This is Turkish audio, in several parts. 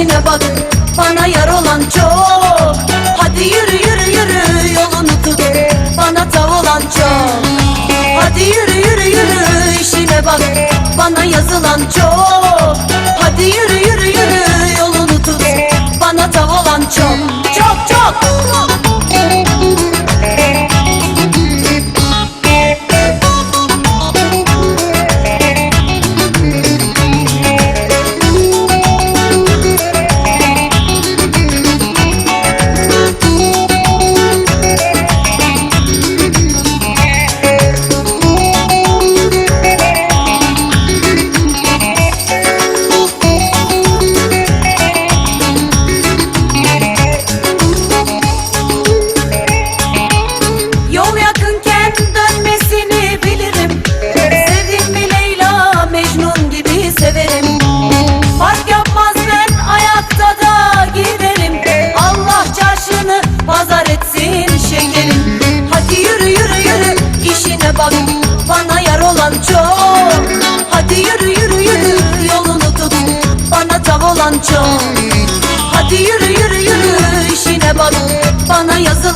içine bak Bana yar olan çok. Hadi yürü yürü yürü yolunu tut Bana tav olan çok. Hadi yürü yürü yürü işine bak Bana yazılan çok.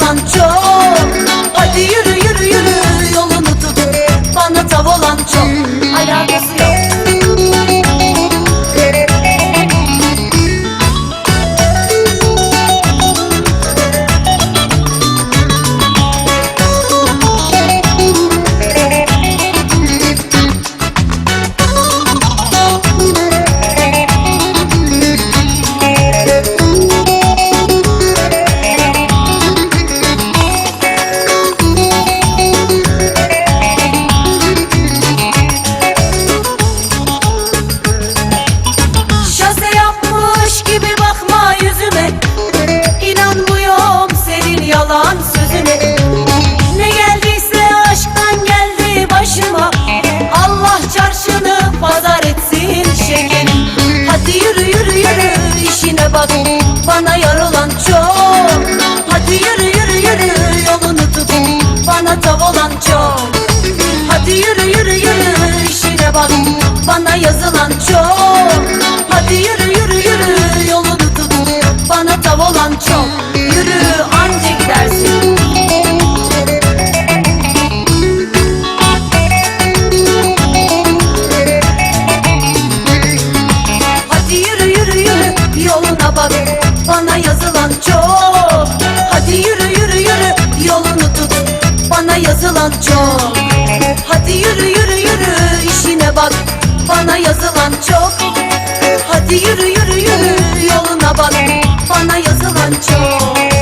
Yazılan çok. Hadi yürü yürü yürü. Yolunu tut Bana tav olan çok. Alakası yok Bana yar olan çok. Hadi yürü yürü yürü yolunu tut Bana tav olan çok. Hadi yürü yürü yürü işine bak. Bana yazılan çok. Hadi yürü yürü yürü yolunu tut Bana tav olan çok. Yürü anca gidersin. Hadi yürü yürü yürü bak Bana yazılan çok. Hadi yürü yürü yürü yolunu tut. Bana yazılan çok. Hadi yürü yürü yürü işine bak. Bana yazılan çok. Hadi yürü yürü yürü yoluna bak. Bana yazılan çok